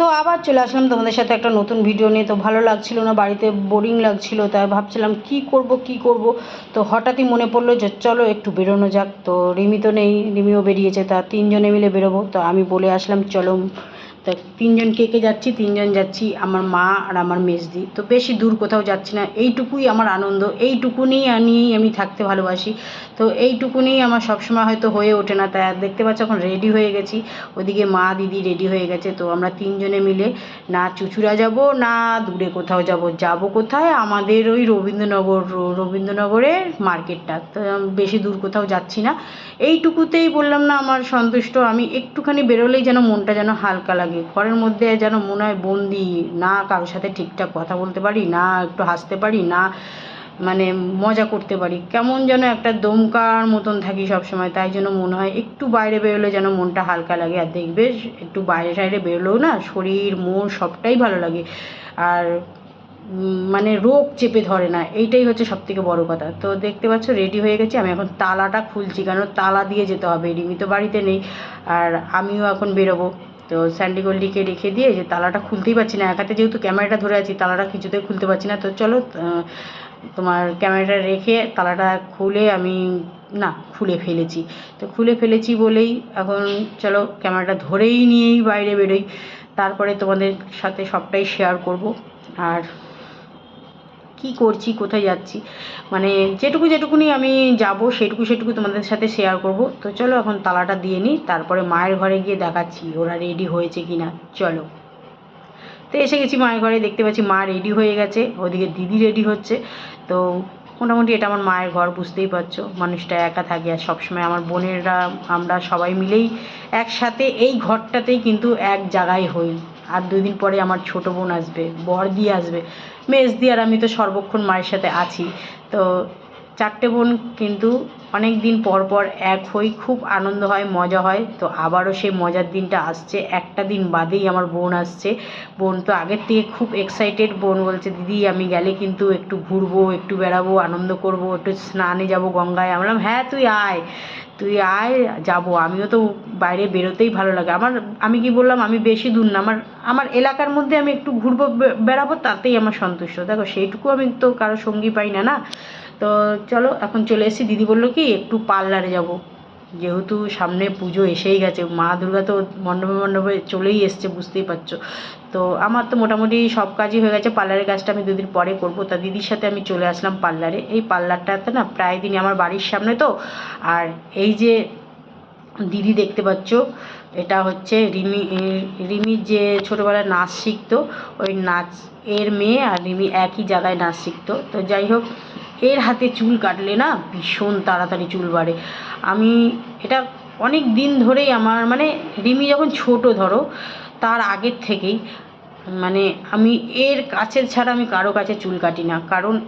তো আবার চলে আসলাম তোমাদের সাথে একটা নতুন ভিডিও নিয়ে। তো ভালো লাগছিল না, বাড়িতে বোরিং লাগছিল, তাই ভাবছিলাম কি করব কি করব? তো হঠাৎই মনে পড়ল যে চলো একটু বেরোনো যাক। তো রিমি তো নেই, রিমিও বেরিয়েছে, তা তিনজনে মিলে বেরোবো। তো আমি বলে আসলাম, চলো তা তিনজন কে কে যাচ্ছি, তিনজন যাচ্ছি, আমার মা আর আমার মেজদি। তো বেশি দূর কোথাও যাচ্ছি না। এইটুকুই আমার আনন্দ। এইটুকুনি নিয়েই আমি থাকতে ভালোবাসি। তো এইটুকুনি আমার সবসময় হয়তো হয়ে ওঠে না। তাই দেখতে পাচ্ছ এখন রেডি হয়ে গেছি। ওদিকে মা দিদি রেডি হয়ে গেছে। তো আমরা তিনজনে মিলে না চুচুড়া যাব, না দূরে কোথাও যাব। যাব কোথায়? আমাদের ওই রবীন্দ্রনগর রবীন্দ্রনগরের মার্কেটটা। তো বেশি দূর কোথাও যাচ্ছি না। এইটুকুতেই বললাম না, আমার সন্তুষ্ট। আমি একটুখানি বেরোলেই যেন মনটা যেন হালকা লাগে। ঘরের মধ্যে যেন মনে হয় বন্দি, না কারোর সাথে ঠিকঠাক কথা বলতে পারি, না একটু হাসতে পারি, না মানে মজা করতে পারি। কেমন যেন একটা দমকার মতন থাকি সবসময়, তাই জন্য মনে হয় একটু বাইরে বেরোলে যেন মনটা হালকা লাগে। আর দেখবে একটু বাইরে টাইরে বেরোলেও না শরীর, মন সবটাই ভালো লাগে। আর মানে রোগ চেপে ধরে না, এইটাই হচ্ছে সবথেকে বড় কথা। তো দেখতে পাচ্ছ রেডি হয়ে গেছি, আমি এখন তালাটা খুলছি কারণ তালা দিয়ে যেতে হবে, রিমি তো বাড়িতে নেই, আর আমিও এখন বেরোবো। তো স্যান্ডি গোল্ডিকে রেখে দিয়ে যে তালাটা খুলতেই পারছি না, একাতে যেহেতু ক্যামেরাটা ধরে আছি, তালাটা কিছুতেই খুলতে পারছি না, তো চলো তোমার ক্যামেরাটা রেখে তালাটা খুলে আমি, না, খুলে ফেলেছি। তো খুলে ফেলেছি বলেই এখন চলো ক্যামেরাটা ধরেই নিয়েই বাইরে বেরোই। তারপরে তোমাদের সাথে সবটাই শেয়ার করব। আর কি করছি, কোথায় যাচ্ছি। মানে যেটুকু যেটুকুনি আমি যাব, সেটুকু সেটুকু তোমাদের সাথে শেয়ার করব। তো চলো এখন তালাটা দিয়ে নিই, তারপরে মায়ের ঘরে গিয়ে দেখাচ্ছি ওরা রেডি হয়েছে কি না চলো। তো এসে গেছি মায়ের ঘরে, দেখতে পাচ্ছি মা রেডি হয়ে গেছে, ওদিকে দিদি রেডি হচ্ছে। তো মোটামুটি এটা আমার মায়ের ঘর, বুঝতেই পারছ। মানুষটা একা থাকে আর সবসময় আমার বোনেরা, আমরা সবাই মিলেই একসাথে এই ঘরটাতেই কিন্তু এক জায়গায় হই। আর দুই দিন পরে আমার ছোটো বোন আসবে, বর বড়দি আসবে। মেজদি আর আমি তো সর্বক্ষণ মায়ের সাথে আছি। তো চারটে বোন কিন্তু অনেক দিন পর পর এক হই, খুব আনন্দ হয়, মজা হয়। তো আবারও সেই মজার দিনটা আসছে। একটা দিন বাদেই আমার বোন আসছে। বোন তো আগের থেকে খুব এক্সাইটেড বোন বলছে, দিদি, আমি গেলে কিন্তু একটু ঘুরবো, একটু বেড়াবো, আনন্দ করব, একটু স্নানে যাব গঙ্গায়। আমি বললাম হ্যাঁ তুই আয় তুই আয়, যাব। আমিও তো বাইরে বেরোতেই ভালো লাগে। আমার, আমি কি বললাম, আমি বেশি দূর না, আমার আমার এলাকার মধ্যে আমি একটু ঘুরবো বেড়াবো, তাতেই আমার সন্তুষ্ট। দেখো, সেইটুকু আমি তো কারও সঙ্গী পাই না না? তো চলো, এখন চলে এসেছি। দিদি বলল কি, একটু পার্লারে যাব। যেহেতু সামনে পুজো এসেই গেছে, মা দুর্গা তো মণ্ডপে মণ্ডপে চলেই এসছে, বুঝতেই পারছ। তো আমার তো মোটামুটি সব কাজই হয়ে গেছে, পার্লারের কাজটা আমি দুদিন পরে করব। তা দিদির সাথে আমি চলে আসলাম পার্লারে। এই পার্লারটাতে না, প্রায় দিনই আমার বাড়ির সামনে তো। আর এই যে দিদি দেখতে পাচ্ছ এটা হচ্ছে রিমি রিমির যে ছোটোবেলায় নাচ শিখতো, ওই নাচ, এর মেয়ে আর রিমি একই জায়গায় নাচ শিখতো। তো যাই হোক, এর হাতে চুল কাটলে না ভীষণ তাড়াতাড়ি চুল বাড়ে। আমি এটা অনেক দিন ধরেই আমার মানে রিমি যখন ছোট ধরো, তার আগের থেকেই মানে আমি এর কাছের ছাড়া আমি কারও কাছে চুল কাটি না। কারণ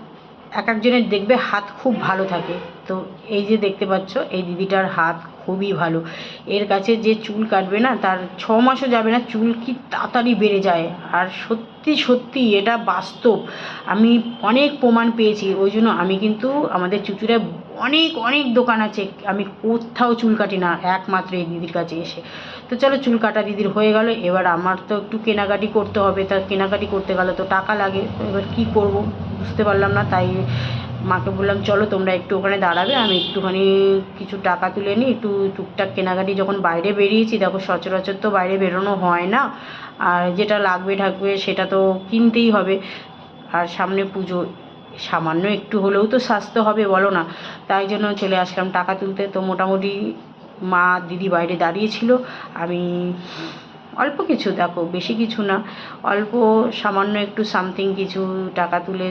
এক একজনের দেখবে হাত খুব ভালো থাকে। তো এই যে দেখতে পাচ্ছ, এই দিদিটার হাত খুবই ভালো। এর কাছে যে চুল কাটবে না, তার ছ মাসও যাবে না, চুল কি তাড়াতাড়ি বেড়ে যায়। আর সত্যি সত্যি এটা বাস্তব। আমি অনেক প্রমাণ পেয়েছি, ওই জন্য আমি কিন্তু আমাদের চুচুড়ায় অনেক অনেক দোকান আছে, আমি কোথাও চুল কাটি না, একমাত্র এই দিদির কাছে এসে। তো চলো, চুল কাটা দিদির হয়ে গেল, এবার আমার তো একটু কেনাকাটি করতে হবে, তা কেনাকাটি করতে গেলে তো টাকা লাগে এবার কী করব? বুঝতে পারলাম না, তাই মাকে বললাম, চলো তোমরা একটু ওখানে দাঁড়াবে, আমি একটুখানি কিছু টাকা তুলে নিই। একটু টুকটাক কেনাকাটি যখন বাইরে বেরিয়েছি, দেখো সচরাচর তো বাইরে বেরোনো হয় না, আর যেটা লাগবে ঠাকবে সেটা তো কিনতেই হবে। আর সামনে পুজো, সামান্য একটু হলেও তো স্বাস্থ্য হবে, বলো না। তাই জন্য চলে আসলাম টাকা তুলতে। তো মোটামুটি মা দিদি বাইরে দাঁড়িয়েছিল। আমি অল্প কিছু, দেখো বেশি কিছু না, অল্প সামান্য একটু সামথিং কিছু টাকা তুলে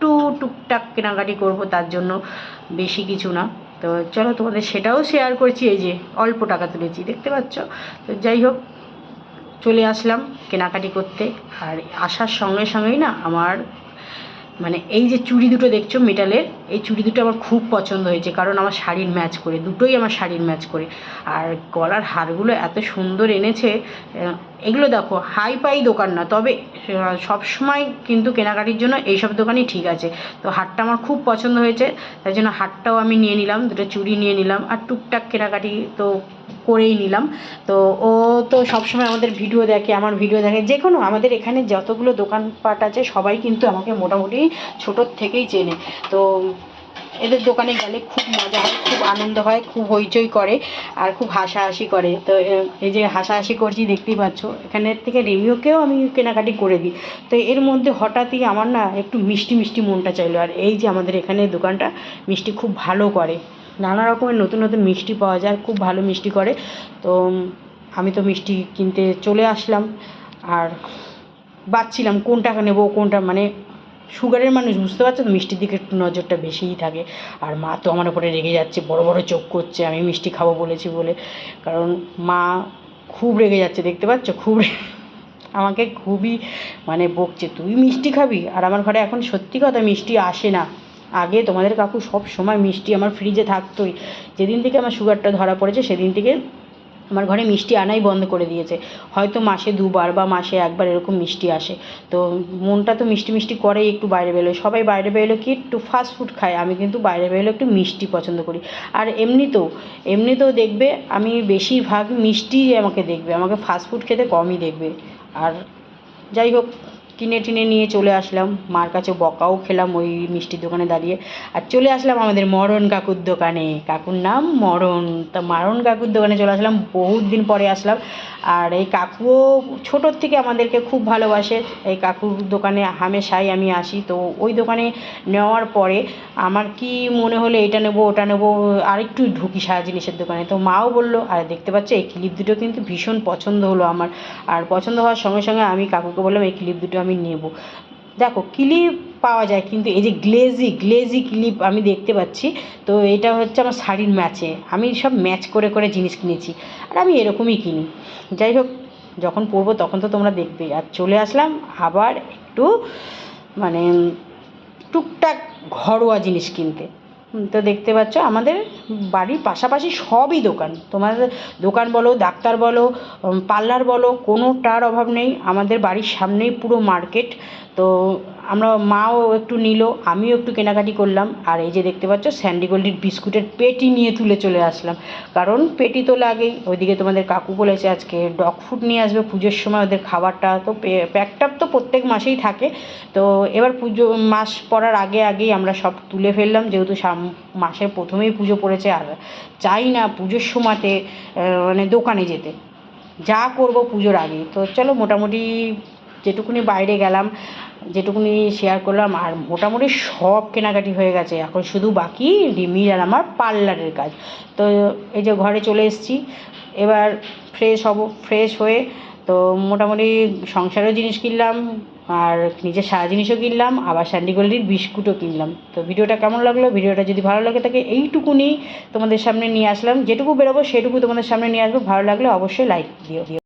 একটু টুকটাক কেনাকাটি করব, তার জন্য বেশি কিছু না। তো চলো তোমাদের সেটাও শেয়ার করছি, এই যে অল্প টাকা তুলেছি, দেখতে পাচ্ছ? তো যাই হোক, চলে আসলাম কেনাকাটি করতে। আর আসার সঙ্গে সঙ্গেই না আমার মানে এই যে চুড়ি দুটো দেখছ মেটালের, এই চুড়ি দুটো আমার খুব পছন্দ হয়েছে, কারণ আমার শাড়ির ম্যাচ করে, দুটোই আমার শাড়ির ম্যাচ করে। আর গলার হারগুলো এত সুন্দর এনেছে এগুলো দেখো হাই পাই দোকান না, তবে সব সময় কিন্তু কেনাকাটির জন্য এইসব দোকানই ঠিক আছে। তো হারটা আমার খুব পছন্দ হয়েছে, তাই জন্য হারটাও আমি নিয়ে নিলাম, দুটো চুড়ি নিয়ে নিলাম, আর টুকটাক কেনাকাটি তো করেই নিলাম। তো ও তো সবসময় আমাদের ভিডিও দেখে, আমার ভিডিও দেখে, যে কোনো আমাদের এখানে যতগুলো দোকানপাট আছে, সবাই কিন্তু আমাকে মোটামুটি ছোটোর থেকেই চেনে। তো এদের দোকানে গেলে খুব মজা হয়, খুব আনন্দ হয়, খুব হইচই করে আর খুব হাসাহাসি করে। তো এই যে হাসাহাসি করছি, দেখতেই পাচ্ছ, এখানের থেকে রেমিওকেও আমি কেনাকাটি করে দিই। তো এর মধ্যে হঠাৎই আমার না একটু মিষ্টি মিষ্টি মনটা চাইলো। আর এই যে আমাদের এখানে দোকানটা মিষ্টি খুব ভালো করে। নানা রকমের নতুন নতুন মিষ্টি পাওয়া যায়, খুব ভালো মিষ্টি করে। তো আমি তো মিষ্টি কিনতে চলে আসলাম। আর বাচ্ছিলাম কোনটা নেব, কোনটা মানে সুগারের মানুষ, বুঝতে পারছ তো? মিষ্টির দিকে একটু নজরটা বেশিই থাকে। আর মা তো আমার ওপরে রেগে যাচ্ছে, বড় বড় চোখ করছে, আমি মিষ্টি খাব বলেছি বলে। কারণ মা খুব রেগে যাচ্ছে, দেখতে পাচ্ছ? খুব আমাকে খুবই মানে বকছে, তুই মিষ্টি খাবি? আর আমার ঘরে এখন সত্যি কথা মিষ্টি আসে না। আগে তোমাদের কাকু সব সময় মিষ্টি আমার ফ্রিজে থাকতোই। যেদিন থেকে আমার সুগারটা ধরা পড়েছে, সেদিন থেকে আমার ঘরে মিষ্টি আনাই বন্ধ করে দিয়েছে। হয়তো মাসে দুবার বা মাসে একবার এরকম মিষ্টি আসে। তো মনটা তো মিষ্টি মিষ্টি করেই একটু বাইরে বেরোয়। সবাই বাইরে বেরোলে কি একটু ফাস্ট ফুড খায়, আমি কিন্তু বাইরে বেরোলে একটু মিষ্টি পছন্দ করি। আর এমনিতেও এমনিতেও দেখবে আমি বেশিরভাগ মিষ্টি আমাকে দেখবে, আমাকে ফাস্ট ফুড খেতে কমই দেখবে। আর যাই হোক কিনে টিনে নিয়ে চলে আসলাম। মার কাছে বকাও খেলাম ওই মিষ্টির দোকানে দাঁড়িয়ে। আর চলে আসলাম আমাদের মরণ কাকুর দোকানে। কাকুর নাম মরণ। তা মরণ কাকুর দোকানে চলে আসলাম, বহুত দিন পরে আসলাম। আর এই কাকুও ছোটোর থেকে আমাদেরকে খুব ভালোবাসে। এই কাকুর দোকানে হামেশাই আমি আসি। তো ওই দোকানে নেওয়ার পরে আমার কি মনে হলো এটা নেব, ওটা নেব, আরেকটু ঢুকি সারা জিনিসের দোকানে। তো মাও বলল, আর দেখতে পাচ্ছ, এই ক্লিপ দুটো কিন্তু ভীষণ পছন্দ হলো আমার। আর পছন্দ হওয়ার সঙ্গে সঙ্গে আমি কাকুকে বললাম, এই ক্লিপ দুটো আমি নেব। দেখো ক্লিপ পাওয়া যায়, কিন্তু এই যে গ্লেজি গ্লেজি ক্লিপ আমি দেখতে পাচ্ছি, তো এটা হচ্ছে আমার শাড়ির ম্যাচে আমি সব ম্যাচ করে করে জিনিস কিনেছি, আর আমি এরকমই কিনি। যাই হোক, যখন পরবো তখন তো তোমরা দেখবে। আর চলে আসলাম আবার একটু মানে টুকটাক ঘরোয়া জিনিস কিনতে। তো দেখতে পাচ্ছ আমাদের বাড়ির পাশাপাশি সবই দোকান। তোমাদের দোকান বলো, ডাক্তার বলো পার্লার বলো, কোনোটার অভাব নেই। আমাদের বাড়ির সামনেই পুরো মার্কেট। তো আমরা মাও একটু নিল, আমিও একটু কেনাকাটি করলাম। আর এই যে দেখতে পাচ্ছ, স্যান্ডি স্যান্ডিগোল্ডির বিস্কুটের পেটি নিয়ে তুলে চলে আসলাম। কারণ পেটি তো লাগেই। ওইদিকে তোমাদের কাকু বলেছে, আজকে ডগ ফুড নিয়ে আসবে পুজোর সময় ওদের খাবারটা। তো প্যাকটাপ তো প্রত্যেক মাসেই থাকে। তো এবার পুজো, মাস পড়ার আগে আগেই আমরা সব তুলে ফেললাম। যেহেতু মাসের প্রথমেই পুজো পড়েছে, আর চাই না পুজোর সময়তে মানে দোকানে যেতে। যা করব পুজোর আগে। তো চলো মোটামুটি যেটুকুনি বাইরে গেলাম, যেটুকুনি শেয়ার করলাম, আর মোটামুটি সব কেনাকাটি হয়ে গেছে। এখন শুধু বাকি রিমির আর আমার পার্লারের কাজ। তো এই যে ঘরে চলে এসেছি, এবার ফ্রেশ হব ফ্রেশ হয়ে তো মোটামুটি সংসারের জিনিস কিনলাম, আর নিজের সারা জিনিসও কিনলাম, আবার স্যান্ডিগোল্ডির বিস্কুটও কিনলাম। তো ভিডিওটা কেমন লাগল? ভিডিওটা যদি ভালো লাগে থাকে এইটুকুনি তোমাদের সামনে নিয়ে আসলাম। যেটুকু বেরোবো সেটুকু তোমাদের সামনে নিয়ে আসব। ভালো লাগলে অবশ্যই লাইক দিও।